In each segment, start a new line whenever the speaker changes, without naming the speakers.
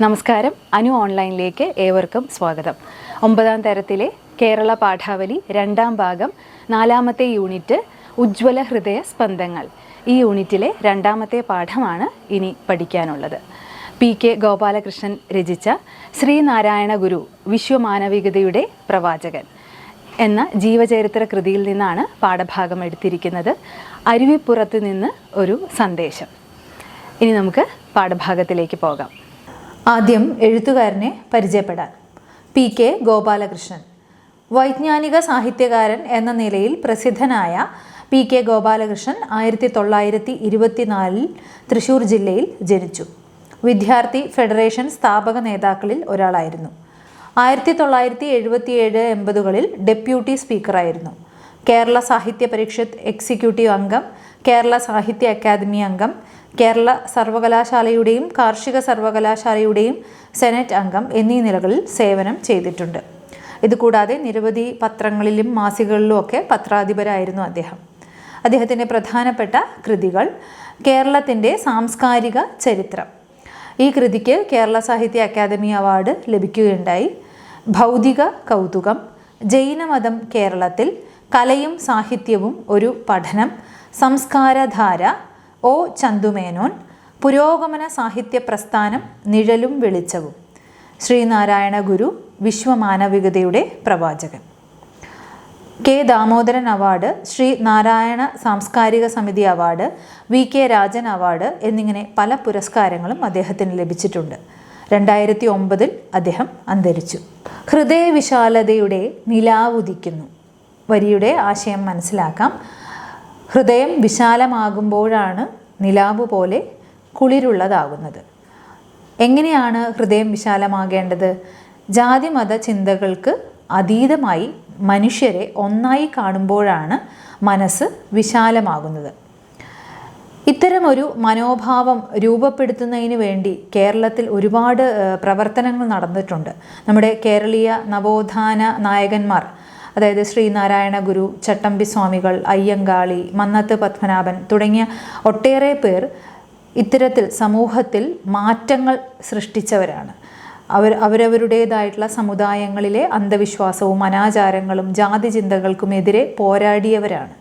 നമസ്കാരം. അനു ഓൺലൈനിലേക്ക് ഏവർക്കും സ്വാഗതം. ഒമ്പതാം തരത്തിലെ കേരള പാഠാവലി രണ്ടാം ഭാഗം നാലാമത്തെ യൂണിറ്റ് ഉജ്ജ്വല ഹൃദയ സ്പന്ദങ്ങൾ. ഈ യൂണിറ്റിലെ രണ്ടാമത്തെ പാഠമാണ് ഇനി പഠിക്കാനുള്ളത്. പി കെ ഗോപാലകൃഷ്ണൻ രചിച്ച ശ്രീനാരായണ ഗുരു വിശ്വമാനവികതയുടെ പ്രവാചകൻ എന്ന ജീവചരിത്ര കൃതിയിൽ നിന്നാണ് പാഠഭാഗം എടുത്തിരിക്കുന്നത്. അരുവിപ്പുറത്ത് നിന്ന് ഒരു സന്ദേശം. ഇനി നമുക്ക് പാഠഭാഗത്തിലേക്ക് പോകാം.
ആദ്യം എഴുത്തുകാരനെ പരിചയപ്പെടാൻ. പി. കെ. ഗോപാലകൃഷ്ണൻ. വൈജ്ഞാനിക സാഹിത്യകാരൻ എന്ന നിലയിൽ പ്രസിദ്ധനായ പി. കെ. ഗോപാലകൃഷ്ണൻ ആയിരത്തി തൊള്ളായിരത്തി ഇരുപത്തിനാലിൽ തൃശ്ശൂർ ജില്ലയിൽ ജനിച്ചു. വിദ്യാർത്ഥി ഫെഡറേഷൻ സ്ഥാപക നേതാക്കളിൽ ഒരാളായിരുന്നു. ആയിരത്തി തൊള്ളായിരത്തി എഴുപത്തിയേഴ് എൺപതുകളിൽ ഡെപ്യൂട്ടി സ്പീക്കറായിരുന്നു. കേരള സാഹിത്യ പരിഷത്ത് എക്സിക്യൂട്ടീവ് അംഗം കേരള സാഹിത്യ അക്കാദമി അംഗം കേരള സർവകലാശാലയുടെയും കാർഷിക സർവകലാശാലയുടെയും സെനറ്റ് അംഗം എന്നീ നിലകളിൽ സേവനം ചെയ്തിട്ടുണ്ട്. ഇതുകൂടാതെ നിരവധി പത്രങ്ങളിലും മാസികകളിലും ഒക്കെ പത്രാധിപരായിരുന്നു അദ്ദേഹം. അദ്ദേഹത്തിന്റെ പ്രധാനപ്പെട്ട കൃതികൾ കേരളത്തിന്റെ സാംസ്കാരിക ചരിത്രം. ഈ കൃതിക്ക് കേരള സാഹിത്യ അക്കാദമി അവാർഡ് ലഭിക്കുകയുണ്ടായി. ഭൗതിക കൗതുകം ജൈനമതം കേരളത്തിൽ കലയും സാഹിത്യവും ഒരു പഠനം സംസ്കാരധാര ഒ ചന്തുമേനോൻ പുരോഗമന സാഹിത്യ പ്രസ്ഥാനം നിഴലും വെളിച്ചവും. ശ്രീനാരായണ ഗുരു വിശ്വമാനവികതയുടെ പ്രവാചകൻ. K Damodaran award Sree Narayana Samskarika Samithi award V K Rajan award എന്നിങ്ങനെ പല പുരസ്കാരങ്ങളും അദ്ദേഹത്തിന് ലഭിച്ചിട്ടുണ്ട്. രണ്ടായിരത്തി ഒമ്പതിൽ അദ്ദേഹം അന്തരിച്ചു. ഹൃദയവിശാലതയുടെ നിലാവുദിക്കുന്നു. വരിയുടെ ആശയം മനസ്സിലാക്കാം. ഹൃദയം വിശാലമാകുമ്പോഴാണ് നിലാവ് പോലെ കുളിരുള്ളതാകുന്നത്. എങ്ങനെയാണ് ഹൃദയം വിശാലമാകേണ്ടത്? ജാതി മത ചിന്തകൾക്ക് അതീതമായി മനുഷ്യരെ ഒന്നായി കാണുമ്പോഴാണ് മനസ്സ് വിശാലമാകുന്നത്. ഇത്തരമൊരു മനോഭാവം രൂപപ്പെടുത്തുന്നതിന് വേണ്ടി കേരളത്തിൽ ഒരുപാട് പ്രവർത്തനങ്ങൾ നടന്നിട്ടുണ്ട്. നമ്മുടെ കേരളീയ നവോത്ഥാന നായകന്മാർ അതായത് ശ്രീനാരായണ ഗുരു ചട്ടമ്പി സ്വാമികൾ അയ്യങ്കാളി മന്നത്ത് പത്മനാഭൻ തുടങ്ങിയ ഒട്ടേറെ പേർ ഇത്തരത്തിൽ സമൂഹത്തിൽ മാറ്റങ്ങൾ സൃഷ്ടിച്ചവരാണ്. അവർ അവരവരുടേതായിട്ടുള്ള സമുദായങ്ങളിലെ അന്ധവിശ്വാസവും അനാചാരങ്ങളും ജാതി ചിന്തകൾക്കുമെതിരെ പോരാടിയവരാണ്.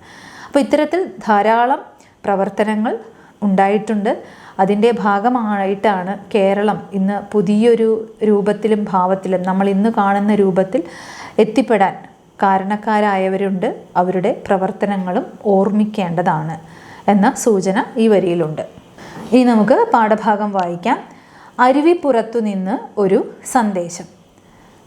അപ്പോൾ ഇത്തരത്തിൽ ധാരാളം പ്രവർത്തനങ്ങൾ ഉണ്ടായിട്ടുണ്ട്. അതിന്റെ ഭാഗമായിട്ടാണ് കേരളം ഇന്ന് പുതിയൊരു രൂപത്തിലും ഭാവത്തിലും നമ്മൾ ഇന്ന് കാണുന്ന രൂപത്തിൽ എത്തിപ്പെടാൻ കാരണക്കാരായവരുണ്ട്. അവരുടെ പ്രവർത്തനങ്ങളും ഓർമ്മിക്കേണ്ടതാണ് എന്ന സൂചന ഈ വരിയിലുണ്ട്. ഇനി നമുക്ക് പാഠഭാഗം വായിക്കാം. അരുവിപ്പുറത്തു നിന്ന് ഒരു സന്ദേശം.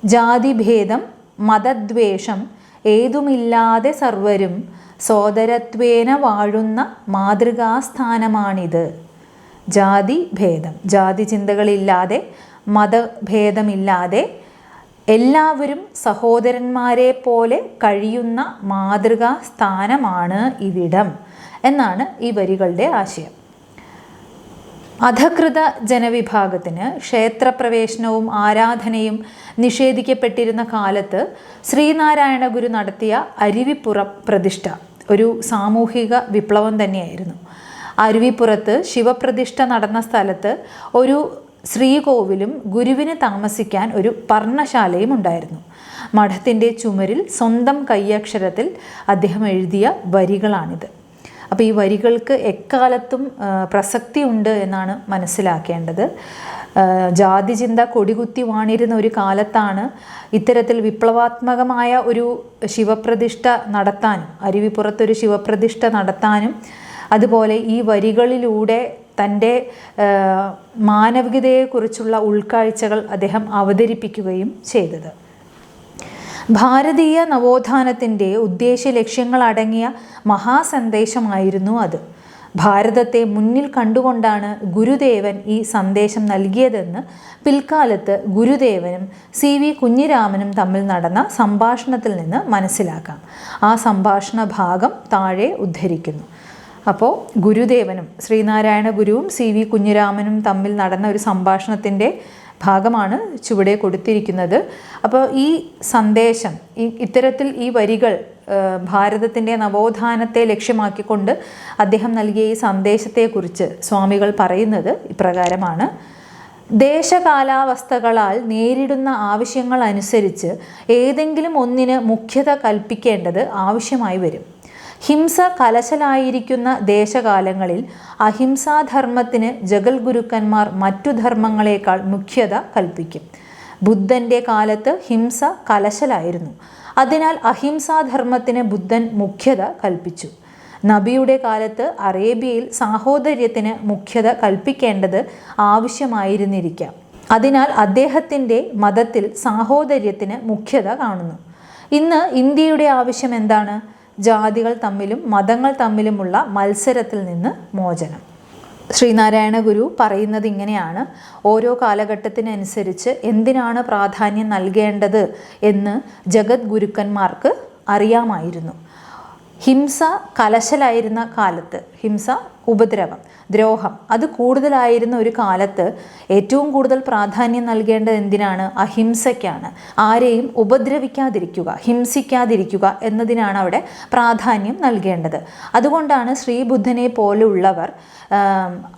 ജാതിഭേദം മതദ്വേഷം ഏതുമില്ലാതെ സർവരും സോദരത്വേന വാഴുന്ന മാതൃകാസ്ഥാനമാണിത്. ജാതി ഭേദം ജാതി ചിന്തകളില്ലാതെ മതഭേദമില്ലാതെ എല്ലാവരും സഹോദരന്മാരെ പോലെ കഴിയുന്ന മാതൃകാ സ്ഥാനമാണ് ഇവിടം എന്നാണ് ഈ വരികളുടെ ആശയം. അധകൃത ജനവിഭാഗത്തിന് ക്ഷേത്രപ്രവേശനവും ആരാധനയും നിഷേധിക്കപ്പെട്ടിരുന്ന കാലത്ത് ശ്രീനാരായണ ഗുരു നടത്തിയ അരുവിപ്പുറം പ്രതിഷ്ഠ ഒരു സാമൂഹിക വിപ്ലവം തന്നെയായിരുന്നു. അരുവിപ്പുറത്ത് ശിവപ്രതിഷ്ഠ നടന്ന സ്ഥലത്ത് ഒരു ശ്രീകോവിലും ഗുരുവിന് താമസിക്കാൻ ഒരു പർണശാലയും ഉണ്ടായിരുന്നു. മഠത്തിന്റെ ചുമരിൽ സ്വന്തം കയ്യക്ഷരത്തിൽ അദ്ദേഹം എഴുതിയ വരികളാണിത്. അപ്പോൾ ഈ വരികൾക്ക് എക്കാലത്തും പ്രസക്തി ഉണ്ട് എന്നാണ് മനസ്സിലാക്കേണ്ടത്. ജാതി ചിന്ത കൊടികുത്തി വാണിരുന്ന ഒരു കാലത്താണ് ഇത്തരത്തിൽ വിപ്ലവാത്മകമായ ഒരു ശിവപ്രതിഷ്ഠ നടത്താനും അരുവിപ്പുറത്തൊരു ശിവപ്രതിഷ്ഠ നടത്താനും അതുപോലെ ഈ വരികളിലൂടെ തന്റെ മാനവികതയെക്കുറിച്ചുള്ള ഉൾക്കാഴ്ചകൾ അദ്ദേഹം അവതരിപ്പിക്കുകയും ചെയ്തത്. ഭാരതീയ നവോത്ഥാനത്തിന്റെ ഉദ്ദേശ്യ ലക്ഷ്യങ്ങളടങ്ങിയ മഹാസന്ദേശമായിരുന്നു അത്. ഭാരതത്തെ മുന്നിൽ കണ്ടുകൊണ്ടാണ് ഗുരുദേവൻ ഈ സന്ദേശം നൽകിയതെന്ന് പിൽക്കാലത്ത് ഗുരുദേവനും സി വി കുഞ്ഞിരാമനും തമ്മിൽ നടന്ന സംഭാഷണത്തിൽ നിന്ന് മനസ്സിലാക്കാം. ആ സംഭാഷണ ഭാഗം താഴെ ഉദ്ധരിക്കുന്നു. അപ്പോൾ ഗുരുദേവനും ശ്രീനാരായണ ഗുരുവും സി വി കുഞ്ഞിരാമനും തമ്മിൽ നടന്ന ഒരു സംഭാഷണത്തിന്റെ ഭാഗമാണ് ചുവടെ കൊടുത്തിരിക്കുന്നത്. അപ്പോൾ ഈ സന്ദേശം ഈ ഇത്തരത്തിൽ ഈ വരികൾ ഭാരതത്തിന്റെ നവോത്ഥാനത്തെ ലക്ഷ്യമാക്കിക്കൊണ്ട് അദ്ദേഹം നൽകിയ ഈ സന്ദേശത്തെക്കുറിച്ച് സ്വാമികൾ പറയുന്നത് ഇപ്രകാരമാണ്. ദേശകാലാവസ്ഥകളാൽ നേരിടുന്ന ആവശ്യങ്ങൾ അനുസരിച്ച് ഏതെങ്കിലും ഒന്നിന് മുഖ്യത കൽപ്പിക്കേണ്ടത് ആവശ്യമായി വരും. ഹിംസ കലശലായിരിക്കുന്ന ദേശകാലങ്ങളിൽ അഹിംസാധർമ്മത്തിന് ജഗൽ ഗുരുക്കന്മാർ മറ്റു ധർമ്മങ്ങളെക്കാൾ മുഖ്യത കൽപ്പിക്കും. ബുദ്ധന്റെ കാലത്ത് ഹിംസ കലശലായിരുന്നു. അതിനാൽ അഹിംസാധർമ്മത്തിന് ബുദ്ധൻ മുഖ്യത കൽപ്പിച്ചു. നബിയുടെ കാലത്ത് അറേബ്യയിൽ സാഹോദര്യത്തിന് മുഖ്യത കൽപ്പിക്കേണ്ടത് ആവശ്യമായിരുന്നിരിക്കാം. അതിനാൽ അദ്ദേഹത്തിന്റെ മതത്തിൽ സാഹോദര്യത്തിന് മുഖ്യത കാണുന്നു. ഇന്ന് ഇന്ത്യയുടെ ആവശ്യം എന്താണ്? ജാതികൾ തമ്മിലും മതങ്ങൾ തമ്മിലുമുള്ള മത്സരത്തിൽ നിന്ന് മോചനം. ശ്രീനാരായണ ഗുരു പറയുന്നത് ഇങ്ങനെയാണ്. ഓരോ കാലഘട്ടത്തിനനുസരിച്ച് എന്തിനാണ് പ്രാധാന്യം നൽകേണ്ടത് എന്ന് ജഗത് ഗുരുക്കന്മാർക്ക് അറിയാമായിരുന്നു. ഹിംസ കലശലായിരുന്ന കാലത്ത് ഹിംസ ഉപദ്രവം. ദ്രോഹം. അത് കൂടുതലായിരുന്ന ഒരു കാലത്ത് ഏറ്റവും കൂടുതൽ പ്രാധാന്യം നൽകേണ്ടത് എന്തിനാണ്? അഹിംസയ്ക്കാണ്. ആരെയും ഉപദ്രവിക്കാതിരിക്കുക ഹിംസിക്കാതിരിക്കുക എന്നതിനാണ് അവിടെ പ്രാധാന്യം നൽകേണ്ടത്. അതുകൊണ്ടാണ് ശ്രീബുദ്ധനെ പോലുള്ളവർ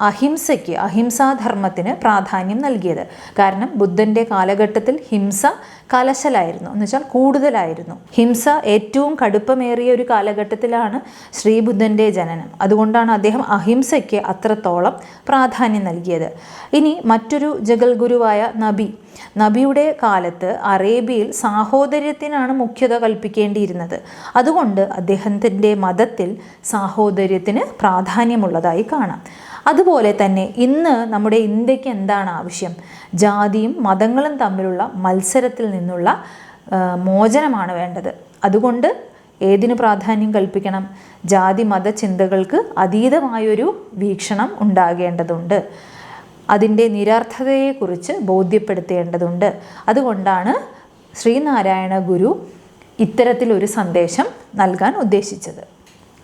അഹിംസയ്ക്ക് അഹിംസാധർമ്മത്തിന് പ്രാധാന്യം നൽകിയത്. കാരണം ബുദ്ധന്റെ കാലഘട്ടത്തിൽ ഹിംസ കലശലായിരുന്നു. എന്ന് വെച്ചാൽ കൂടുതലായിരുന്നു. ഹിംസ ഏറ്റവും കടുപ്പമേറിയ ഒരു കാലഘട്ടത്തിലാണ് ശ്രീബുദ്ധന്റെ ജനനം. അതുകൊണ്ടാണ് അദ്ദേഹം അഹിംസയ്ക്ക് അത്രത്തോളം പ്രാധാന്യം നൽകിയത്. ഇനി മറ്റൊരു ജഗൽ ഗുരുവായ നബി. നബിയുടെ കാലത്ത് അറേബ്യയിൽ സാഹോദര്യത്തിനാണ് മുഖ്യത കൽപ്പിക്കേണ്ടിയിരുന്നത്. അതുകൊണ്ട് അദ്ദേഹത്തിന്റെ മതത്തിൽ സാഹോദര്യത്തിന് പ്രാധാന്യമുള്ളതായി കാണാം. അതുപോലെ തന്നെ ഇന്ന് നമ്മുടെ ഇന്ത്യയ്ക്ക് എന്താണ് ആവശ്യം? ജാതിയും മതങ്ങളും തമ്മിലുള്ള മത്സരത്തിൽ നിന്നുള്ള മോചനമാണ് വേണ്ടത്. അതുകൊണ്ട് ഏതിന് പ്രാധാന്യം കൽപ്പിക്കണം? ജാതി മത ചിന്തകൾക്ക് അതീതമായൊരു വീക്ഷണം ഉണ്ടാകേണ്ടതുണ്ട്. അതിന്റെ നിരർത്ഥതയെക്കുറിച്ച് ബോധ്യപ്പെടുത്തേണ്ടതുണ്ട്. അതുകൊണ്ടാണ് ശ്രീനാരായണ ഗുരു ഇത്തരത്തിലൊരു സന്ദേശം നൽകാൻ ഉദ്ദേശിച്ചത്.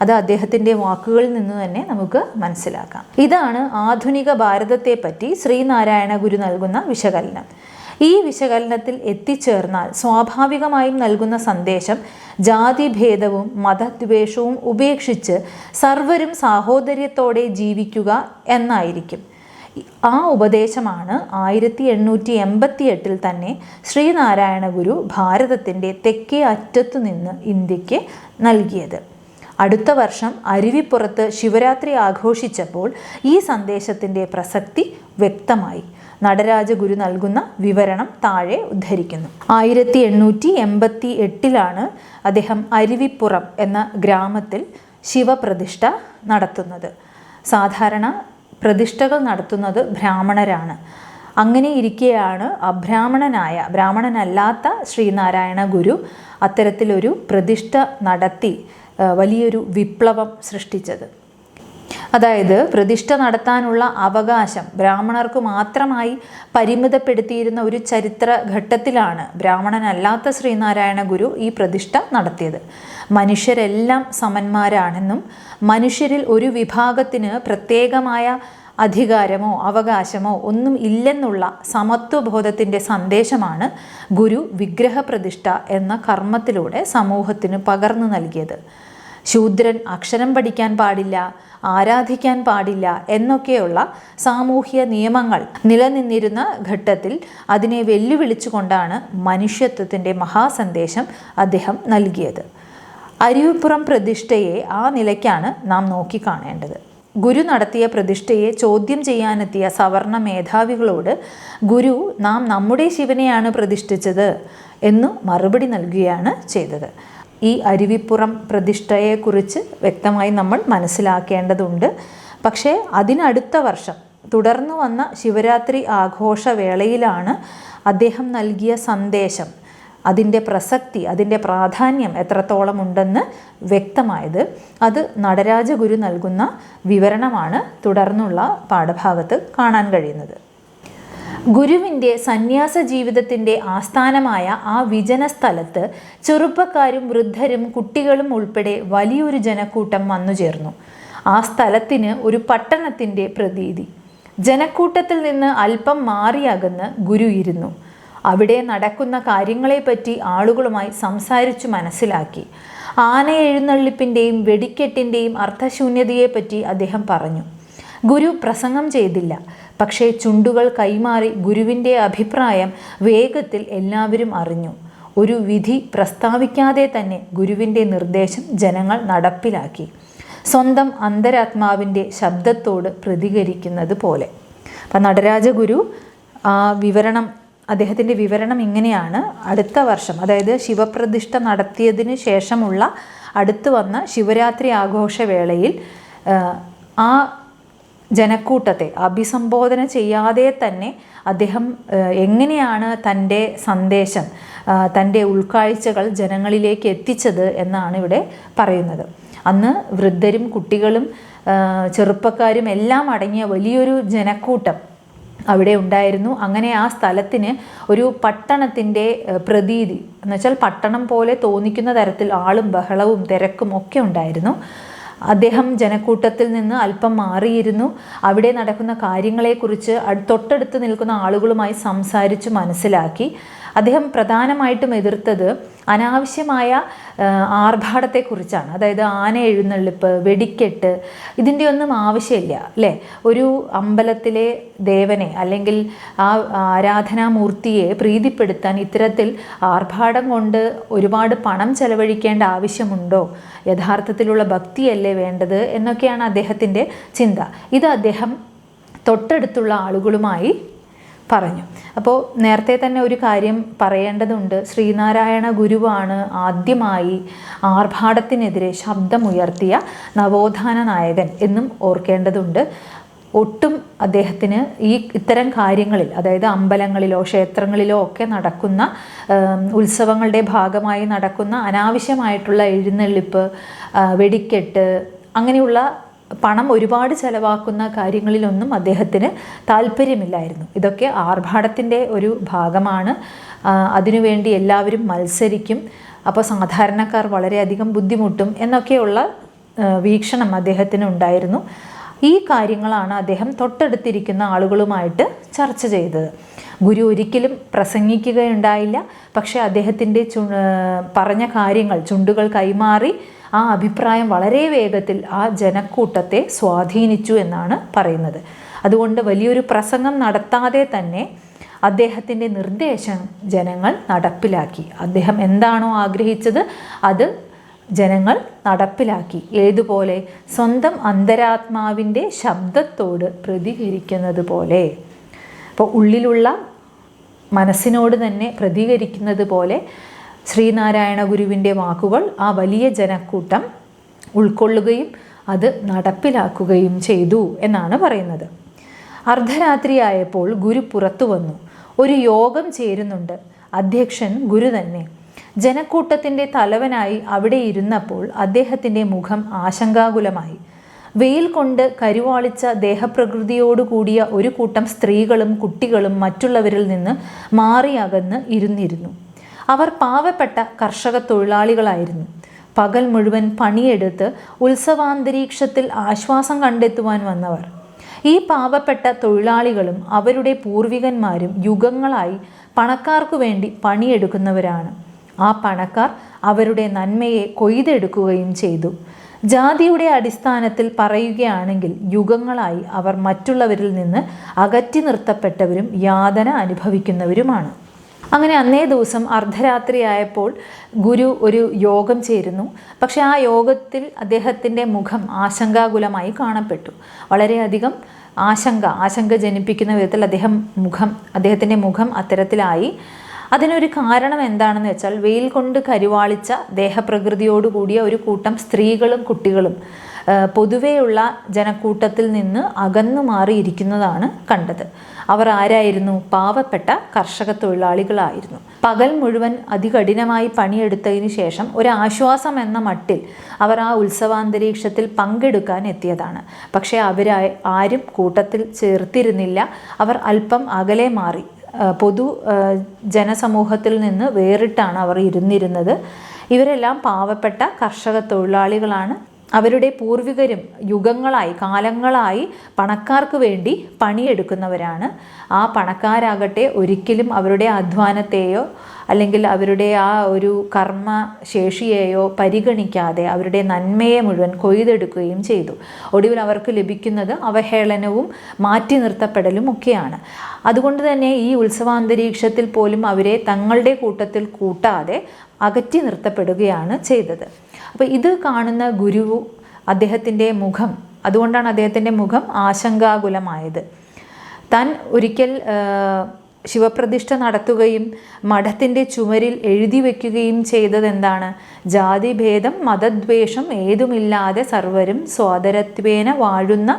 അത് അദ്ദേഹത്തിന്റെ വാക്കുകളിൽ നിന്ന് തന്നെ നമുക്ക് മനസ്സിലാക്കാം. ഇതാണ് ആധുനിക ഭാരതത്തെപ്പറ്റി ശ്രീനാരായണ ഗുരു നൽകുന്ന വിശകലനം. ഈ വിശകലനത്തിൽ എത്തിച്ചേർന്നാൽ സ്വാഭാവികമായും നൽകുന്ന സന്ദേശം ജാതിഭേദവും മതദ്വേഷവും ഉപേക്ഷിച്ച് സർവരും സാഹോദര്യത്തോടെ ജീവിക്കുക എന്നായിരിക്കും. ആ ഉപദേശമാണ് ആയിരത്തി എണ്ണൂറ്റി എൺപത്തി എട്ടിൽ തന്നെ ശ്രീനാരായണ ഗുരു ഭാരതത്തിന്റെ തെക്കേ അറ്റത്തു നിന്ന് ഇന്ത്യയ്ക്ക് നൽകിയത്. അടുത്ത വർഷം അരുവിപ്പുറത്ത് ശിവരാത്രി ആഘോഷിച്ചപ്പോൾ ഈ സന്ദേശത്തിന്റെ പ്രസക്തി വ്യക്തമായി. നടരാജ ഗുരു നൽകുന്ന വിവരണം താഴെ ഉദ്ധരിക്കുന്നു. ആയിരത്തി എണ്ണൂറ്റി എൺപത്തി എട്ടിലാണ് അദ്ദേഹം അരുവിപ്പുറം എന്ന ഗ്രാമത്തിൽ ശിവപ്രതിഷ്ഠ നടത്തുന്നത്. സാധാരണ പ്രതിഷ്ഠകൾ നടത്തുന്നത് ബ്രാഹ്മണരാണ്. അങ്ങനെ ഇരിക്കെയാണ് അബ്രാഹ്മണനായ ബ്രാഹ്മണനല്ലാത്ത ശ്രീനാരായണ ഗുരു അത്തരത്തിലൊരു പ്രതിഷ്ഠ നടത്തി വലിയൊരു വിപ്ലവം സൃഷ്ടിച്ചത്. അതായത് പ്രതിഷ്ഠ നടത്താനുള്ള അവകാശം ബ്രാഹ്മണർക്ക് മാത്രമായി പരിമിതപ്പെടുത്തിയിരുന്ന ഒരു ചരിത്ര ഘട്ടത്തിലാണ് ബ്രാഹ്മണനല്ലാത്ത ശ്രീനാരായണ ഗുരു ഈ പ്രതിഷ്ഠ നടത്തിയത്. മനുഷ്യരെല്ലാം സമന്മാരാണെന്നും മനുഷ്യരിൽ ഒരു വിഭാഗത്തിന് പ്രത്യേകമായ അധികാരമോ അവകാശമോ ഒന്നും ഇല്ലെന്നുള്ള സമത്വബോധത്തിന്റെ സന്ദേശമാണ് ഗുരു വിഗ്രഹപ്രതിഷ്ഠ എന്ന കർമ്മത്തിലൂടെ സമൂഹത്തിന് പകർന്നു നൽകിയത്. ശൂദ്രൻ അക്ഷരം പഠിക്കാൻ പാടില്ല ആരാധിക്കാൻ പാടില്ല എന്നൊക്കെയുള്ള സാമൂഹ്യ നിയമങ്ങൾ നിലനിന്നിരുന്ന ഘട്ടത്തിൽ അതിനെ വെല്ലുവിളിച്ചുകൊണ്ടാണ് മനുഷ്യത്വത്തിന്റെ മഹാസന്ദേശം അദ്ദേഹം നൽകിയത്. അരുവിപ്പുറം പ്രതിഷ്ഠയെ ആ നിലയ്ക്കാണ് നാം നോക്കിക്കാണേണ്ടത്. ഗുരു നടത്തിയ പ്രതിഷ്ഠയെ ചോദ്യം ചെയ്യാനെത്തിയ സവർണ മേധാവികളോട് ഗുരു നാം നമ്മുടെ ശിവനെയാണ് പ്രതിഷ്ഠിച്ചത് എന്നു മറുപടി നൽകുകയാണ് ചെയ്തത്. ഈ അരുവിപ്പുറം പ്രതിഷ്ഠയെക്കുറിച്ച് വ്യക്തമായി നമ്മൾ മനസ്സിലാക്കേണ്ടതുണ്ട്. പക്ഷേ അതിനടുത്ത വർഷം തുടർന്നു വന്ന ശിവരാത്രി ആഘോഷവേളയിലാണ് അദ്ദേഹം നൽകിയ സന്ദേശം. അതിന്റെ പ്രസക്തി അതിന്റെ പ്രാധാന്യം എത്രത്തോളം ഉണ്ടെന്ന് വ്യക്തമായത് അത് നടരാജഗുരു നൽകുന്ന വിവരണമാണ് തുടർന്നുള്ള പാഠഭാഗത്ത് കാണാൻ കഴിയുന്നത്. ഗുരുവിന്റെ സന്യാസ ജീവിതത്തിന്റെ ആസ്ഥാനമായ ആ വിജന സ്ഥലത്ത് ചെറുപ്പക്കാരും വൃദ്ധരും കുട്ടികളും ഉൾപ്പെടെ വലിയൊരു ജനക്കൂട്ടം വന്നു ചേർന്നു. ആ സ്ഥലത്തിന് ഒരു പട്ടണത്തിന്റെ പ്രതീതി. ജനക്കൂട്ടത്തിൽ നിന്ന് അല്പം മാറിയകന്ന് ഗുരു ഇരുന്നു. അവിടെ നടക്കുന്ന കാര്യങ്ങളെപ്പറ്റി ആളുകളുമായി സംസാരിച്ചു മനസ്സിലാക്കി. ആന എഴുന്നള്ളിപ്പിന്റെയും വെടിക്കെട്ടിന്റെയും അർത്ഥശൂന്യതയെപ്പറ്റി അദ്ദേഹം പറഞ്ഞു. ഗുരു പ്രസംഗം ചെയ്തില്ല. പക്ഷേ ചുണ്ടുകൾ കൈമാറി ഗുരുവിന്റെ അഭിപ്രായം വേഗത്തിൽ എല്ലാവരും അറിഞ്ഞു. ഒരു വിധി പ്രസ്താവിക്കാതെ തന്നെ ഗുരുവിന്റെ നിർദ്ദേശം ജനങ്ങൾ നടപ്പിലാക്കി. സ്വന്തം അന്തരാത്മാവിന്റെ ശബ്ദത്തോട് പ്രതികരിക്കുന്നത് പോലെ. അപ്പം നടരാജഗുരു ആ വിവരണം അദ്ദേഹത്തിന്റെ വിവരണം ഇങ്ങനെയാണ്. അടുത്ത വർഷം അതായത് ശിവപ്രതിഷ്ഠ നടത്തിയതിന് ശേഷമുള്ള അടുത്തു വന്ന ശിവരാത്രി ആഘോഷവേളയിൽ ആ ജനക്കൂട്ടത്തെ അഭിസംബോധന ചെയ്യാതെ തന്നെ അദ്ദേഹം എങ്ങനെയാണ് തന്റെ സന്ദേശം തന്റെ ഉൾക്കാഴ്ചകൾ ജനങ്ങളിലേക്ക് എത്തിച്ചത് എന്നാണ് ഇവിടെ പറയുന്നത്. അന്ന് വൃദ്ധരും കുട്ടികളും ചെറുപ്പക്കാരും എല്ലാം അടങ്ങിയ വലിയൊരു ജനക്കൂട്ടം അവിടെ ഉണ്ടായിരുന്നു. അങ്ങനെ ആ സ്ഥലത്തിന് ഒരു പട്ടണത്തിന്റെ പ്രതീതി എന്നുവെച്ചാൽ പട്ടണം പോലെ തോന്നിക്കുന്ന തരത്തിൽ ആളും ബഹളവും തിരക്കും ഒക്കെ ഉണ്ടായിരുന്നു. അദ്ദേഹം ജനക്കൂട്ടത്തിൽ നിന്ന് അല്പം മാറിയിരുന്നു. അവിടെ നടക്കുന്ന കാര്യങ്ങളെക്കുറിച്ച് തൊട്ടടുത്ത് നിൽക്കുന്ന ആളുകളുമായി സംസാരിച്ച് മനസ്സിലാക്കി. അദ്ദേഹം പ്രധാനമായിട്ടും എതിർത്തത് അനാവശ്യമായ ആർഭാടത്തെക്കുറിച്ചാണ്. അതായത് ആന എഴുന്നള്ളിപ്പ് വെടിക്കെട്ട് ഇതിന്റെ ഒന്നും ആവശ്യമില്ല അല്ലേ? ഒരു അമ്പലത്തിലെ ദേവനെ അല്ലെങ്കിൽ ആ ആരാധനാമൂർത്തിയെ പ്രീതിപ്പെടുത്താൻ ഇത്തരത്തിൽ ആർഭാടം കൊണ്ട് ഒരുപാട് പണം ചെലവഴിക്കേണ്ട ആവശ്യമുണ്ടോ? യഥാർത്ഥത്തിലുള്ള ഭക്തിയല്ലേ വേണ്ടത് എന്നൊക്കെയാണ് അദ്ദേഹത്തിന്റെ ചിന്ത. ഇത് അദ്ദേഹം തൊട്ടടുത്തുള്ള ആളുകളുമായി പറഞ്ഞു. അപ്പോൾ നേരത്തെ തന്നെ ഒരു കാര്യം പറയേണ്ടതുണ്ട്. ശ്രീനാരായണ ഗുരുവാണ് ആദ്യമായി ആർഭാടത്തിനെതിരെ ശബ്ദമുയർത്തിയ നവോത്ഥാന നായകൻ എന്നും ഓർക്കേണ്ടതുണ്ട്. ഒട്ടും അദ്ദേഹത്തിന് ഈ ഇത്തരം കാര്യങ്ങളിൽ അതായത് അമ്പലങ്ങളിലോ ക്ഷേത്രങ്ങളിലോ ഒക്കെ നടക്കുന്ന ഉത്സവങ്ങളുടെ ഭാഗമായി നടക്കുന്ന അനാവശ്യമായിട്ടുള്ള എഴുന്നള്ളിപ്പ് വെടിക്കെട്ട് അങ്ങനെയുള്ള പണം ഒരുപാട് ചെലവാക്കുന്ന കാര്യങ്ങളിലൊന്നും അദ്ദേഹത്തിന് താല്പര്യമില്ലായിരുന്നു. ഇതൊക്കെ ആർഭാടത്തിന്റെ ഒരു ഭാഗമാണ്. അതിനുവേണ്ടി എല്ലാവരും മത്സരിക്കും. അപ്പോൾ സാധാരണക്കാർ വളരെയധികം ബുദ്ധിമുട്ടും എന്നൊക്കെയുള്ള വീക്ഷണം അദ്ദേഹത്തിന് ഉണ്ടായിരുന്നു. ഈ കാര്യങ്ങളാണ് അദ്ദേഹം തൊട്ടടുത്തിരിക്കുന്ന ആളുകളുമായിട്ട് ചർച്ച ചെയ്തത്. ഗുരു ഒരിക്കലും പ്രസംഗിക്കുകയുണ്ടായില്ല. പക്ഷേ അദ്ദേഹത്തിന്റെ ചു പറഞ്ഞ കാര്യങ്ങൾ ചുണ്ടുകൾ കൈമാറി ആ അഭിപ്രായം വളരെ വേഗത്തിൽ ആ ജനക്കൂട്ടത്തെ സ്വാധീനിച്ചു എന്നാണ് പറയുന്നത്. അതുകൊണ്ട് വലിയൊരു പ്രസംഗം നടത്താതെ തന്നെ അദ്ദേഹത്തിന്റെ നിർദ്ദേശം ജനങ്ങൾ നടപ്പിലാക്കി. അദ്ദേഹം എന്താണോ ആഗ്രഹിച്ചത് അത് ജനങ്ങൾ നടപ്പിലാക്കി. ഏതുപോലെ? സ്വന്തം അന്തരാത്മാവിന്റെ ശബ്ദത്തോട് പ്രതികരിക്കുന്നത് പോലെ. അപ്പോൾ ഉള്ളിലുള്ള മനസ്സിനോട് തന്നെ പ്രതികരിക്കുന്നത് പോലെ ശ്രീനാരായണ ഗുരുവിന്റെ വാക്കുകൾ ആ വലിയ ജനക്കൂട്ടം ഉൾക്കൊള്ളുകയും അത് നടപ്പിലാക്കുകയും ചെയ്തു എന്നാണ് പറയുന്നത്. അർദ്ധരാത്രിയായപ്പോൾ ഗുരു പുറത്തു വന്നു. ഒരു യോഗം ചേരുന്നുണ്ട്. അധ്യക്ഷൻ ഗുരു തന്നെ. ജനക്കൂട്ടത്തിന്റെ തലവനായി അവിടെ ഇരുന്നപ്പോൾ അദ്ദേഹത്തിന്റെ മുഖം ആശങ്കാകുലമായി. വെയിൽ കൊണ്ട് കരുവാളിച്ച ദേഹപ്രകൃതിയോടുകൂടിയ ഒരു കൂട്ടം സ്ത്രീകളും കുട്ടികളും മറ്റുള്ളവരിൽ നിന്ന് മാറി അകന്ന് ഇരുന്നിരുന്നു. അവർ പാവപ്പെട്ട കർഷക തൊഴിലാളികളായിരുന്നു. പകൽ മുഴുവൻ പണിയെടുത്ത് ഉത്സവാന്തരീക്ഷത്തിൽ ആശ്വാസം കണ്ടെത്തുവാൻ വന്നവർ. ഈ പാവപ്പെട്ട തൊഴിലാളികളും അവരുടെ പൂർവികന്മാരും യുഗങ്ങളായി പണക്കാർക്കു വേണ്ടി പണിയെടുക്കുന്നവരാണ്. ആ പണക്കാർ അവരുടെ നന്മയെ കൊയ്തെടുക്കുകയും ചെയ്തു. ജാതിയുടെ അടിസ്ഥാനത്തിൽ പറയുകയാണെങ്കിൽ യുഗങ്ങളായി അവർ മറ്റുള്ളവരിൽ നിന്ന് അകറ്റി നിർത്തപ്പെട്ടവരും യാതന അനുഭവിക്കുന്നവരുമാണ്. അങ്ങനെ അന്നേ ദിവസം അർദ്ധരാത്രിയായപ്പോൾ ഗുരു ഒരു യോഗം ചേരുന്നു. പക്ഷേ ആ യോഗത്തിൽ അദ്ദേഹത്തിന്റെ മുഖം ആശങ്കാകുലമായി കാണപ്പെട്ടു. വളരെയധികം ആശങ്ക ആശങ്ക ജനിപ്പിക്കുന്ന വിധത്തിൽ അദ്ദേഹം മുഖം അദ്ദേഹത്തിന്റെ മുഖം അത്തരത്തിലായി അതിനൊരു കാരണം എന്താണെന്ന് വെച്ചാൽ വെയിൽ കൊണ്ട് കരുവാളിച്ച ദേഹപ്രകൃതിയോടുകൂടിയ ഒരു കൂട്ടം സ്ത്രീകളും കുട്ടികളും പൊതുവെയുള്ള ജനക്കൂട്ടത്തിൽ നിന്ന് അകന്നു മാറിയിരിക്കുന്നതാണ് കണ്ടത്. അവർ ആരായിരുന്നു? പാവപ്പെട്ട കർഷക തൊഴിലാളികളായിരുന്നു. പകൽ മുഴുവൻ അതികഠിനമായി പണിയെടുത്തതിന് ശേഷം ഒരു ആശ്വാസം എന്ന മട്ടിൽ അവർ ആ ഉത്സവാന്തരീക്ഷത്തിൽ പങ്കെടുക്കാൻ എത്തിയതാണ്. പക്ഷേ അവരെ ആരും കൂട്ടത്തിൽ ചേർത്തിരുന്നില്ല. അവർ അല്പം അകലെ മാറി. പൊതു ജനസമൂഹത്തിൽ നിന്ന് വേറിട്ടാണ് അവർ ഇരുന്നിരുന്നത്. ഇവരെല്ലാം പാവപ്പെട്ട കർഷക തൊഴിലാളികളാണ്. അവരുടെ പൂർവികരും യുഗങ്ങളായി കാലങ്ങളായി പണക്കാർക്ക് വേണ്ടി പണിയെടുക്കുന്നവരാണ്. ആ പണക്കാരാകട്ടെ ഒരിക്കലും അവരുടെ അധ്വാനത്തെയോ അല്ലെങ്കിൽ അവരുടെ ആ ഒരു കർമ്മ ശേഷിയെയോ പരിഗണിക്കാതെ അവരുടെ നന്മയെ മുഴുവൻ കൊയ്തെടുക്കുകയും ചെയ്തു. ഒടുവിൽ അവർക്ക് ലഭിക്കുന്നത് അവഹേളനവും മാറ്റി നിർത്തപ്പെടലും ഒക്കെയാണ്. അതുകൊണ്ട് തന്നെ ഈ ഉത്സവാന്തരീക്ഷത്തിൽ പോലും അവരെ തങ്ങളുടെ കൂട്ടത്തിൽ കൂട്ടാതെ അകറ്റി നിർത്തപ്പെടുകയാണ് ചെയ്തത്. അപ്പോൾ ഇത് കാണുന്ന ഗുരു അദ്ദേഹത്തിന്റെ മുഖം അതുകൊണ്ടാണ് അദ്ദേഹത്തിന്റെ മുഖം ആശങ്കാകുലമായത്. താൻ ഒരിക്കൽ ശിവപ്രതിഷ്ഠ നടത്തുകയും മഠത്തിന്റെ ചുമരിൽ എഴുതി വയ്ക്കുകയും ചെയ്തതെന്താണ്? ജാതിഭേദം മതദ്വേഷം ഏതുമില്ലാതെ സർവരും സ്വാതരത്വേന വാഴുന്ന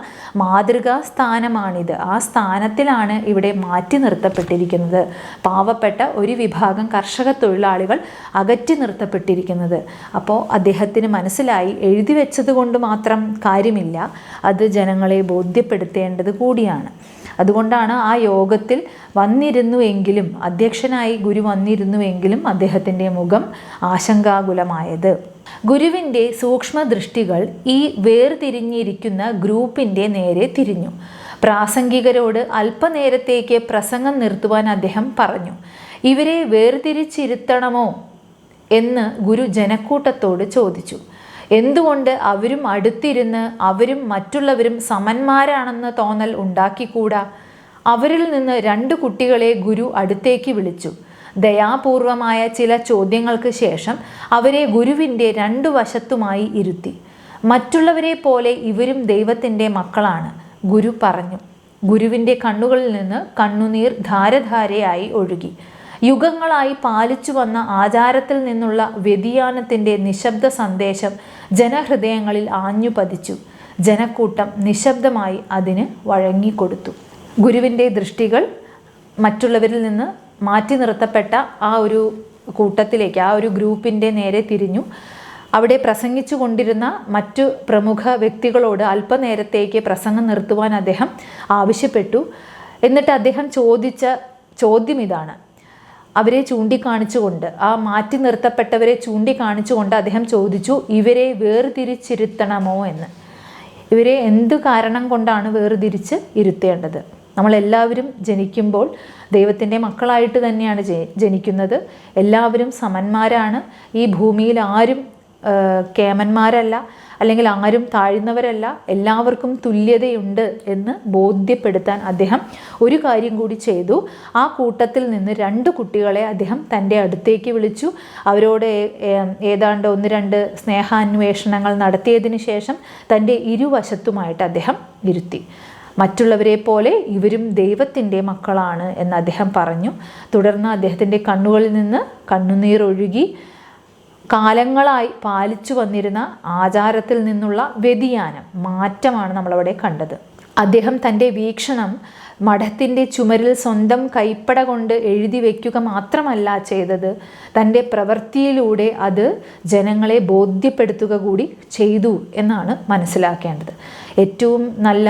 മാതൃകാ സ്ഥാനമാണിത് ആ സ്ഥാനത്തിലാണ് ഇവിടെ മാറ്റി നിർത്തപ്പെട്ടിരിക്കുന്നത്. പാവപ്പെട്ട ഒരു വിഭാഗം കർഷക തൊഴിലാളികൾ അകറ്റി നിർത്തപ്പെട്ടിരിക്കുന്നത്. അപ്പോൾ അദ്ദേഹത്തിന് മനസ്സിലായി എഴുതി വെച്ചത് കൊണ്ട് മാത്രം കാര്യമില്ല. അത് ജനങ്ങളെ ബോധ്യപ്പെടുത്തേണ്ടത് കൂടിയാണ്. അതുകൊണ്ടാണ് ആ യോഗത്തിൽ വന്നിരുന്നുവെങ്കിലും അധ്യക്ഷനായി ഗുരു വന്നിരുന്നുവെങ്കിലും അദ്ദേഹത്തിന്റെ മുഖം ആശങ്കാകുലമായത്. ഗുരുവിന്റെ സൂക്ഷ്മദൃഷ്ടികൾ ഈ വേർതിരിഞ്ഞിരിക്കുന്ന ഗ്രൂപ്പിന്റെ നേരെ തിരിഞ്ഞു. പ്രാസംഗികരോട് അല്പനേരത്തേക്ക് പ്രസംഗം നിർത്തുവാൻ അദ്ദേഹം പറഞ്ഞു ഇവരെ വേർതിരിച്ചിരുത്തണമോ? എന്ന് ഗുരു ജനക്കൂട്ടത്തോട് ചോദിച്ചു. എന്തുകൊണ്ട് അവരും അടുത്തിരുന്ന് അവരും മറ്റുള്ളവരും സമന്മാരാണെന്ന് തോന്നൽ ഉണ്ടാക്കിക്കൂടാ? അവരിൽ നിന്ന് രണ്ട് കുട്ടികളെ ഗുരു അടുത്തേക്ക് വിളിച്ചു. ദയാപൂർവമായ ചില ചോദ്യങ്ങൾക്ക് ശേഷം അവരെ ഗുരുവിന്റെ രണ്ടു വശത്തുമായി ഇരുത്തി. മറ്റുള്ളവരെ പോലെ ഇവരും ദൈവത്തിന്റെ മക്കളാണ് ഗുരു പറഞ്ഞു. ഗുരുവിന്റെ കണ്ണുകളിൽ നിന്ന് കണ്ണുനീർ ധാരധാരയായി ഒഴുകി. യുഗങ്ങളായി പാലിച്ചു വന്ന ആചാരത്തിൽ നിന്നുള്ള വ്യതിയാനത്തിന്റെ നിശബ്ദ സന്ദേശം ജനഹൃദയങ്ങളിൽ ആഞ്ഞു പതിച്ചു ജനക്കൂട്ടം നിശബ്ദമായി അതിന് വഴങ്ങിക്കൊടുത്തു. ഗുരുവിന്റെ ദൃഷ്ടികൾ മറ്റുള്ളവരിൽ നിന്ന് മാറ്റി നിർത്തപ്പെട്ട ആ ഒരു കൂട്ടത്തിലേക്ക് ആ ഒരു ഗ്രൂപ്പിന്റെ നേരെ തിരിഞ്ഞു. അവിടെ പ്രസംഗിച്ചു കൊണ്ടിരുന്ന മറ്റു പ്രമുഖ വ്യക്തികളോട് അല്പനേരത്തേക്ക് പ്രസംഗം നിർത്തുവാൻ അദ്ദേഹം ആവശ്യപ്പെട്ടു. എന്നിട്ട് അദ്ദേഹം ചോദിച്ച ചോദ്യം ഇതാണ്. അവരെ ചൂണ്ടിക്കാണിച്ചുകൊണ്ട് ആ മാറ്റി നിർത്തപ്പെട്ടവരെ ചൂണ്ടിക്കാണിച്ചുകൊണ്ട് അദ്ദേഹം ചോദിച്ചു ഇവരെ വേർതിരിച്ചിരുത്തണമോ എന്ന്? ഇവരെ എന്ത് കാരണം കൊണ്ടാണ് വേർതിരിച്ച് ഇരുത്തേണ്ടത്? നമ്മളെല്ലാവരും ജനിക്കുമ്പോൾ ദൈവത്തിന്റെ മക്കളായിട്ട് തന്നെയാണ് ജനിക്കുന്നത്. എല്ലാവരും സമന്മാരാണ്. ഈ ഭൂമിയിൽ ആരും കേമന്മാരല്ല അല്ലെങ്കിൽ ആരും താഴ്ന്നവരല്ല എല്ലാവർക്കും തുല്യതയുണ്ട് എന്ന് ബോധ്യപ്പെടുത്താൻ അദ്ദേഹം ഒരു കാര്യം കൂടി ചെയ്തു. ആ കൂട്ടത്തിൽ നിന്ന് രണ്ട് കുട്ടികളെ അദ്ദേഹം തന്റെ അടുത്തേക്ക് വിളിച്ചു. അവരോട് ഏതാണ്ട് ഒന്ന് രണ്ട് സ്നേഹാന്വേഷണങ്ങൾ നടത്തിയതിന് ശേഷം തന്റെ ഇരുവശത്തുമായിട്ട് അദ്ദേഹം ഇരുത്തി. മറ്റുള്ളവരെ പോലെ ഇവരും ദൈവത്തിന്റെ മക്കളാണ് എന്ന് അദ്ദേഹം പറഞ്ഞു. തുടർന്ന് അദ്ദേഹത്തിന്റെ കണ്ണുകളിൽ നിന്ന് കണ്ണുനീർ ഒഴുകി കാലങ്ങളായി പാലിച്ചു വന്നിരുന്ന ആചാരത്തിൽ നിന്നുള്ള വ്യതിയാനം മാറ്റമാണ് നമ്മളവിടെ കണ്ടത്. അദ്ദേഹം തന്റെ വീക്ഷണം മഠത്തിന്റെ ചുമരിൽ സ്വന്തം കൈപ്പട കൊണ്ട് എഴുതി വയ്ക്കുക മാത്രമല്ല ചെയ്തത്. തന്റെ പ്രവൃത്തിയിലൂടെ അത് ജനങ്ങളെ ബോധ്യപ്പെടുത്തുക കൂടി ചെയ്തു എന്നാണ് മനസ്സിലാക്കേണ്ടത്. ഏറ്റവും നല്ല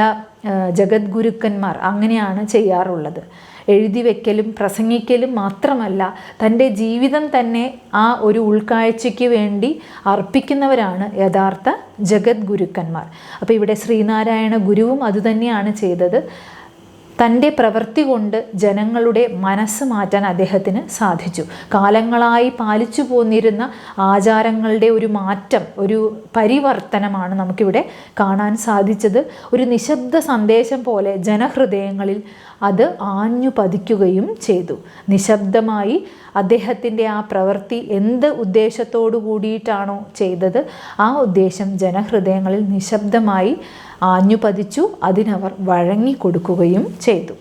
ജഗദ്ഗുരുക്കന്മാർ അങ്ങനെയാണ് ചെയ്യാറുള്ളത്. എഴുതി വെക്കലും പ്രസംഗിക്കലും മാത്രമല്ല തന്റെ ജീവിതം തന്നെ ആ ഒരു ഉൾക്കാഴ്ചയ്ക്ക് വേണ്ടി അർപ്പിക്കുന്നവരാണ് യഥാർത്ഥ ജഗദ്ഗുരുക്കന്മാർ. അപ്പോൾ ഇവിടെ ശ്രീനാരായണ ഗുരുവും അതുതന്നെയാണ് ചെയ്തത്. തന്റെ പ്രവൃത്തി കൊണ്ട് ജനങ്ങളുടെ മനസ്സ് മാറ്റാൻ അദ്ദേഹത്തിന് സാധിച്ചു. കാലങ്ങളായി പാലിച്ചു പോന്നിരുന്ന ആചാരങ്ങളുടെ ഒരു മാറ്റം ഒരു പരിവർത്തനമാണ് നമുക്കിവിടെ കാണാൻ സാധിച്ചത്. ഒരു നിശബ്ദ സന്ദേശം പോലെ ജനഹൃദയങ്ങളിൽ അത് ആഞ്ഞു പതിക്കുകയും ചെയ്തു. നിശബ്ദമായി അദ്ദേഹത്തിന്റെ ആ പ്രവൃത്തി എന്ത് ഉദ്ദേശത്തോടു കൂടിയിട്ടാണോ ചെയ്തത്? ആ ഉദ്ദേശം ജനഹൃദയങ്ങളിൽ നിശബ്ദമായി ആഞ്ഞു പതിച്ചു അതിനവർ വഴങ്ങിക്കൊടുക്കുകയും ചെയ്തു.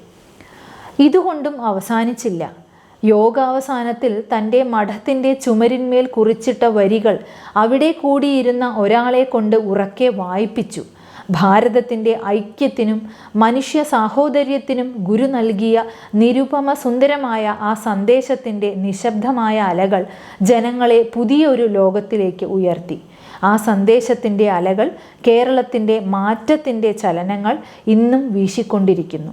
ഇതുകൊണ്ടും അവസാനിച്ചില്ല. യോഗാവസാനത്തിൽ തന്റെ മഠത്തിന്റെ ചുമരിന്മേൽ കുറിച്ചിട്ട വരികൾ അവിടെ കൂടിയിരുന്ന ഒരാളെ കൊണ്ട് ഉറക്കെ വായിപ്പിച്ചു. ഭാരതത്തിന്റെ ഐക്യത്തിനും മനുഷ്യ സാഹോദര്യത്തിനും ഗുരു നൽകിയ നിരുപമ സുന്ദരമായ ആ സന്ദേശത്തിന്റെ നിശബ്ദമായ അലകൾ ജനങ്ങളെ പുതിയൊരു ലോകത്തിലേക്ക് ഉയർത്തി. ആ സന്ദേശത്തിന്റെ അലകൾ കേരളത്തിന്റെ മാറ്റത്തിന്റെ ചലനങ്ങൾ ഇന്നും വീശിക്കൊണ്ടിരിക്കുന്നു.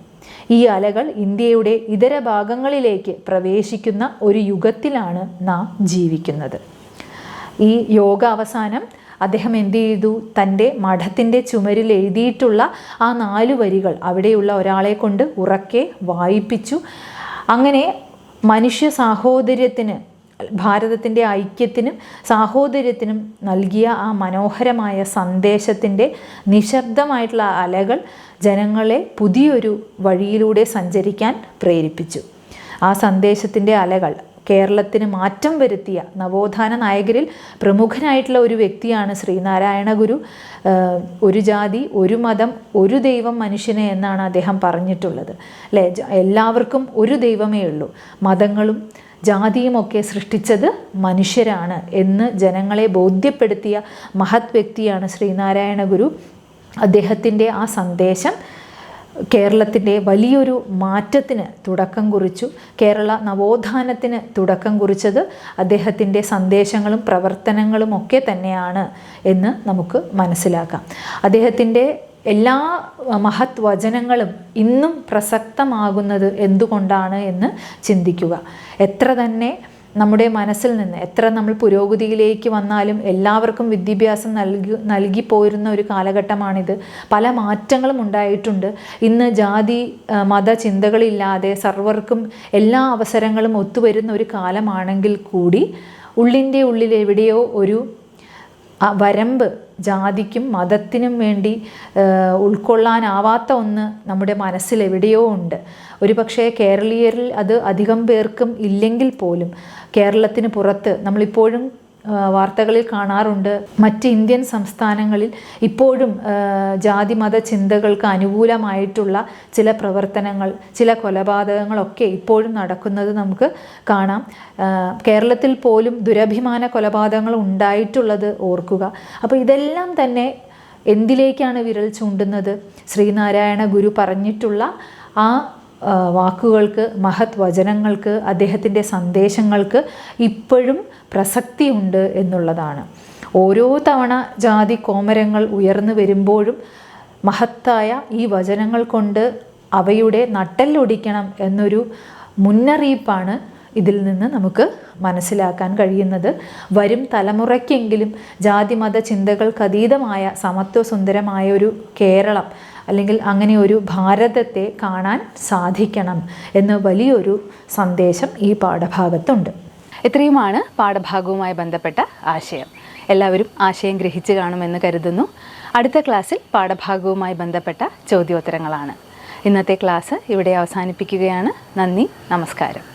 ഈ അലകൾ ഇന്ത്യയുടെ ഇതര ഭാഗങ്ങളിലേക്ക് പ്രവേശിക്കുന്ന ഒരു യുഗത്തിലാണ് നാം ജീവിക്കുന്നത്. ഈ യോഗ അവസാനം അദ്ദേഹം എന്ത് ചെയ്തു? തന്റെ മഠത്തിന്റെ ചുമരിൽ എഴുതിയിട്ടുള്ള ആ നാല് വരികൾ അവിടെയുള്ള ഒരാളെ കൊണ്ട് ഉറക്കെ വായിപ്പിച്ചു. അങ്ങനെ മനുഷ്യ സാഹോദര്യത്തിന് ഭാരതത്തിന്റെ ഐക്യത്തിനും സാഹോദര്യത്തിനും നൽകിയ ആ മനോഹരമായ സന്ദേശത്തിന്റെ നിശബ്ദമായിട്ടുള്ള അലകൾ ജനങ്ങളെ പുതിയൊരു വഴിയിലൂടെ സഞ്ചരിക്കാൻ പ്രേരിപ്പിച്ചു. ആ സന്ദേശത്തിന്റെ അലകൾ കേരളത്തിന് മാറ്റം വരുത്തിയ നവോത്ഥാന നായകരിൽ പ്രമുഖനായിട്ടുള്ള ഒരു വ്യക്തിയാണ് ശ്രീനാരായണ ഗുരു. ഒരു ജാതി ഒരു മതം ഒരു ദൈവം മനുഷ്യനെ എന്നാണ് അദ്ദേഹം പറഞ്ഞിട്ടുള്ളത്. അല്ലേ? എല്ലാവർക്കും ഒരു ദൈവമേ ഉള്ളൂ. മതങ്ങളും ജാതിയുമൊക്കെ സൃഷ്ടിച്ചത് മനുഷ്യരാണ് എന്ന് ജനങ്ങളെ ബോധ്യപ്പെടുത്തിയ മഹത് വ്യക്തിയാണ് ശ്രീനാരായണ ഗുരു. അദ്ദേഹത്തിന്റെ ആ സന്ദേശം കേരളത്തിന്റെ വലിയൊരു മാറ്റത്തിന് തുടക്കം കുറിച്ചു. കേരള നവോത്ഥാനത്തിന് തുടക്കം കുറിച്ചത് അദ്ദേഹത്തിന്റെ സന്ദേശങ്ങളും പ്രവർത്തനങ്ങളും ഒക്കെ തന്നെയാണ് എന്ന് നമുക്ക് മനസ്സിലാക്കാം. അദ്ദേഹത്തിന്റെ എല്ലാ മഹത് വചനങ്ങളും ഇന്നും പ്രസക്തമാകുന്നത് എന്തുകൊണ്ടാണ് എന്ന് ചിന്തിക്കുക. എത്ര തന്നെ നമ്മുടെ മനസ്സിൽ നിന്ന് എത്ര നമ്മൾ പുരോഗതിയിലേക്ക് വന്നാലും എല്ലാവർക്കും വിദ്യാഭ്യാസം നൽകി നൽകിപ്പോയിരുന്ന ഒരു കാലഘട്ടമാണിത്. പല മാറ്റങ്ങളും ഉണ്ടായിട്ടുണ്ട്. ഇന്ന് ജാതി മത ചിന്തകളില്ലാതെ സർവർക്കും എല്ലാ അവസരങ്ങളും ഒത്തുവരുന്ന ഒരു കാലമാണെങ്കിൽ കൂടി ഉള്ളിന്റെ ഉള്ളിൽ എവിടെയോ ഒരു വരമ്പ് ജാതിക്കും മതത്തിനും വേണ്ടി ഉൾക്കൊള്ളാനാവാത്ത ഒന്ന് നമ്മുടെ മനസ്സിൽ എവിടെയോ ഉണ്ട്. ഒരുപക്ഷേ കേരളീയരിൽ അത് അധികം പേർക്കും ഇല്ലെങ്കിൽ പോലും കേരളത്തിന് പുറത്ത് നമ്മളിപ്പോഴും വാർത്തകളിൽ കാണാറുണ്ട്. മറ്റ് ഇന്ത്യൻ സംസ്ഥാനങ്ങളിൽ ഇപ്പോഴും ജാതിമത ജാതി മത ചിന്തകൾക്ക് അനുകൂലമായിട്ടുള്ള ചില പ്രവർത്തനങ്ങൾ ചില കൊലപാതകങ്ങളൊക്കെ ഇപ്പോഴും നടക്കുന്നത് നമുക്ക് കാണാം. കേരളത്തിൽ പോലും ദുരഭിമാന കൊലപാതകങ്ങൾ ഉണ്ടായിട്ടുള്ളത് ഓർക്കുക. അപ്പോൾ ഇതെല്ലാം തന്നെ എന്തിലേക്കാണ് വിരൽ ചൂണ്ടുന്നത്? ശ്രീനാരായണ ഗുരു പറഞ്ഞിട്ടുള്ള ആ, വാക്കുകൾക്ക് മഹത് വചനങ്ങൾക്ക് അദ്ദേഹത്തിന്റെ സന്ദേശങ്ങൾക്ക് ഇപ്പോഴും പ്രസക്തിയുണ്ട് എന്നുള്ളതാണ്. ഓരോ തവണ ജാതി കോമരങ്ങൾ ഉയർന്നു വരുമ്പോഴും മഹത്തായ ഈ വചനങ്ങൾ കൊണ്ട് അവയുടെ നട്ടെല്ലൊടിക്കണം എന്നൊരു മുന്നറിയിപ്പാണ് ഇതിൽ നിന്ന് നമുക്ക് മനസ്സിലാക്കാൻ കഴിയുന്നത്. വരും തലമുറയ്ക്കെങ്കിലും ജാതിമത സമത്വ സമത്വസുന്ദരമായ ഒരു കേരളം അല്ലെങ്കിൽ അങ്ങനെ ഒരു ഭാരതത്തെ കാണാൻ സാധിക്കണം എന്ന് വലിയൊരു സന്ദേശം ഈ പാഠഭാഗത്തുണ്ട്.
ഇത്രയുമാണ് പാഠഭാഗവുമായി ബന്ധപ്പെട്ട ആശയം. എല്ലാവരും ആശയം ഗ്രഹിച്ചു കാണുമെന്ന് കരുതുന്നു. അടുത്ത ക്ലാസ്സിൽ പാഠഭാഗവുമായി ബന്ധപ്പെട്ട ചോദ്യോത്തരങ്ങളാണ്. ഇന്നത്തെ ക്ലാസ് ഇവിടെ അവസാനിപ്പിക്കുകയാണ്. നന്ദി നമസ്കാരം.